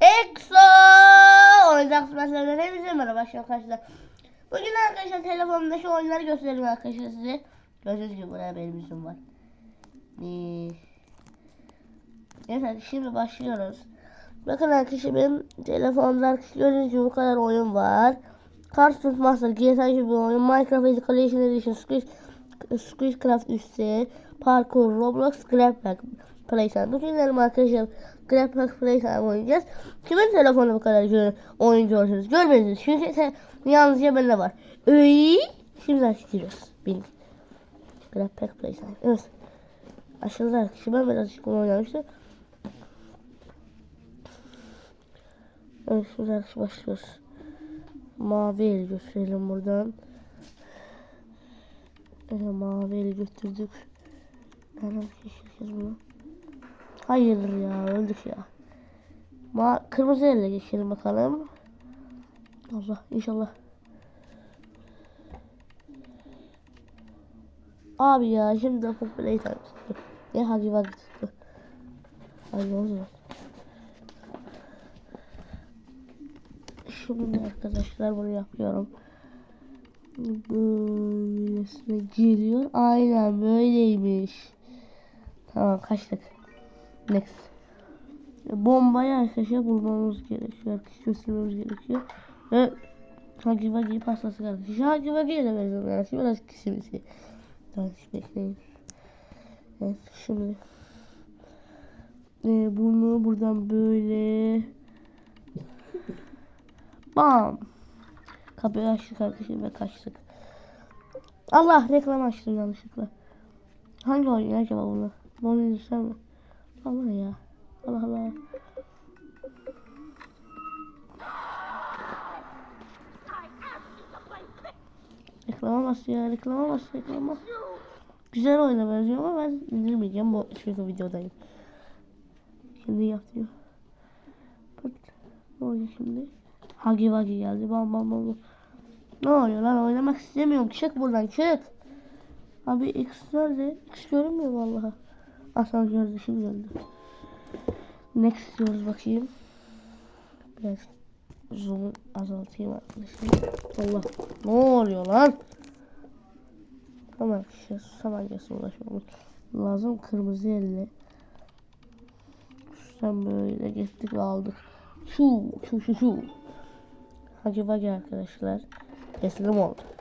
EXO oyuncak meselelerine hepinize merhaba arkadaşlar. Bugün arkadaşlar telefonumda şu oyunları göstereyim arkadaşlar size. Gördüğünüz gibi buraya benim yüzüm var. Ee, Evet şimdi başlıyoruz. Bakın arkadaşlar benim telefonda arkadaşlar gördüğünüz gibi bu kadar oyun var. Cartoon Master, GTA gibi oyun, Minecraft Education Edition, Squish, Squishcraft üstü, Parkour, Roblox, Grabpack, Playtime. Bugün benim arkadaşlar Grabpack Playtime oynayacağız. Kimin telefonu bu kadar gör, oyun gördünüz? Görmediniz. Çünkü te, yalnızca bende var. Öy. Şimdi açıyoruz. Bin. Grabpack Playtime. Evet. Aşağıda arkadaşlar ben birazcık bunu oynamıştım. Evet şimdi arkadaşlar başlıyoruz. Mavi el gösterelim buradan. Evet, mavi eli götürdük. Hemen geçireceğiz bunu. Hayır ya öldük ya. Ma kırmızı elle geçelim bakalım. Allah inşallah. Abi ya şimdi popülayı tuttu. Ne hadi bak tuttu. Hadi o zaman. Şimdi arkadaşlar bunu yapıyorum. Böylesine geliyor. Aynen böyleymiş. Tamam kaçtık. Next. Bombayı arkadaşlar bulmamız gerekiyor. Göstermemiz gerekiyor. Ve Hagi Vagi pastası kardeşi. Hagi Vagi'ye de benziyor. Yani şimdi biraz kişimizi. Tamam bekleyin. Evet şimdi. Ee, bunu buradan böyle Bam. Kapıyı açtık arkadaşlar ve kaçtık. Allah reklam açtım yanlışlıkla. Hangi oyun acaba bunu? Bunu izlesem mi? Allah ya. Allah Allah. Reklama bas ya, reklama bas, reklama. Güzel oyuna benziyor ama ben indirmeyeceğim. Bu çünkü videodayım. Şimdi yapıyor. Pıt. Ne oluyor şimdi? Hagi Wagi geldi. Bam bam bam. Ne oluyor lan oynamak istemiyorum. Çık buradan çık. Abi X nerede? X görünmüyor vallahi. Aslan gördü şimdi gördü. Next diyoruz bakayım. Biraz zoom'u azaltayım arkadaşlar. Allah. Ne oluyor lan? Tamam arkadaşlar samancası ulaşmamız lazım. Kırmızı elle. Sen böyle gittik aldık. Şu şu şu şu. Hacı Vagi arkadaşlar teslim oldu.